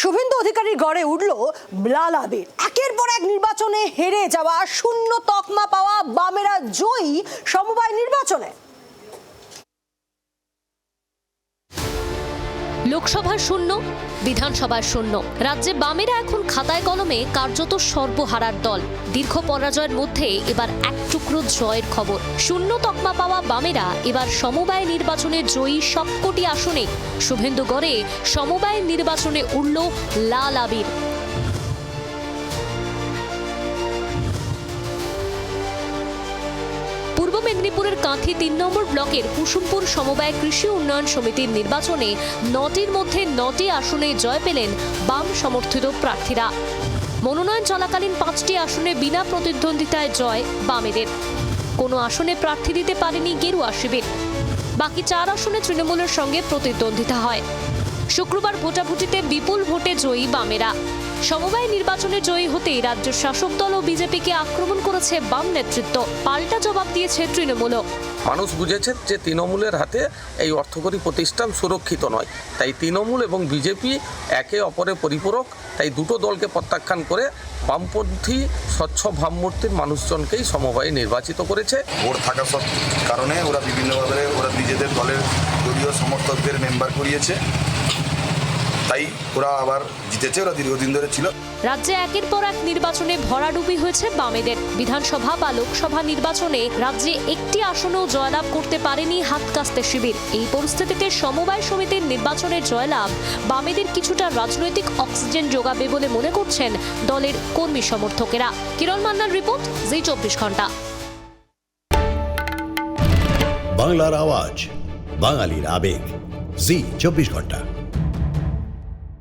শুভেন্দু অধিকারীর গড়ে উঠল লাল আবির একের পর এক নির্বাচনে হেরে যাওয়া শূন্য তকমা পাওয়া বামেরা জয়ী সমবায় নির্বাচনে। লোকসভার শূন্য বিধানসভার শূন্য। রাজ্যে বামেরা এখন খাতায় কলমে কার্যত সর্বহারার দল। দীর্ঘ পরাজয়ের মধ্যে এবার এক টুকরো জয়ের খবর। শূন্য তকমা পাওয়া বামেরা এবার সমবায় নির্বাচনে জয়ী সবকটি আসনে। শুভেন্দু গড়ে সমবায় নির্বাচনে উঠল লাল আবির। মেদিনীপুরের কাঁথি তিন নম্বর ব্লকের কুসুমপুর সমবায় কৃষি উন্নয়ন সমিতির নির্বাচনে নটির মধ্যে নটি আসনে জয় পেলেন বাম সমর্থিত প্রার্থীরা। মনোনয়ন চলাকালীন পাঁচটি আসনে বিনা প্রতিদ্বন্দ্বিতায় জয় বামেদের। কোনো আসনে প্রার্থী দিতে পারেনি গেরুয়া শিবির। বাকি চার আসনে তৃণমূলের সঙ্গে প্রতিদ্বন্দ্বিতা হয়। শুক্রবার ভোটাভুটিতে বিপুল ভোটে জয়ী বামেরা। সমবায় নির্বাচনে জয়ী হতেই রাজ্য শাসক দল ও বিজেপিকে আক্রমণ করেছে বাম নেতৃত্ব। পাল্টা জবাব দিয়েছে তৃণমূলও মানুষ বুঝেছে যে তৃণমূলের হাতে এই অর্থকরী প্রতিষ্ঠান সুরক্ষিত নয়। তাই তৃণমূল এবং বিজেপি একে অপরের পরিপূরক তাই দুটো দলকে প্রত্যাখ্যান করে বামপন্থী স্বচ্ছ ভাবমূর্তির মানুষজনকেই সমবায়ে নির্বাচিত করেছে। ভোট থাকা সব কারণে ওরা বিভিন্নভাবে ওরা নিজেদের দলের দলীয় সমর্থকদের মেম্বার করিয়েছে। তাই ওরা আবার জিতেছে ওরা দীর্ঘদিন ধরে ছিল। রাজ্যে একের পর এক নির্বাচনে ভরাডুবি হয়েছে বামেদের। বিধানসভা বা লোকসভা নির্বাচনে রাজ্যে একটি আসনেও জয়লাভ করতে পারেনি হাত কাস্তে শিবির। এই পরিস্থিতিতে সমবায় সমিতির নির্বাচনের জয়লাভ বামেদের কিছুটা রাজনৈতিক অক্সিজেন যোগাবে বলে মনে করছেন দলের কর্মী সমর্থকেরা। কিরণ মান্নার রিপোর্ট জি চব্বিশ ঘণ্টা। বাংলার আওয়াজ বাঙালির আবেগ জি চব্বিশ ঘণ্টা।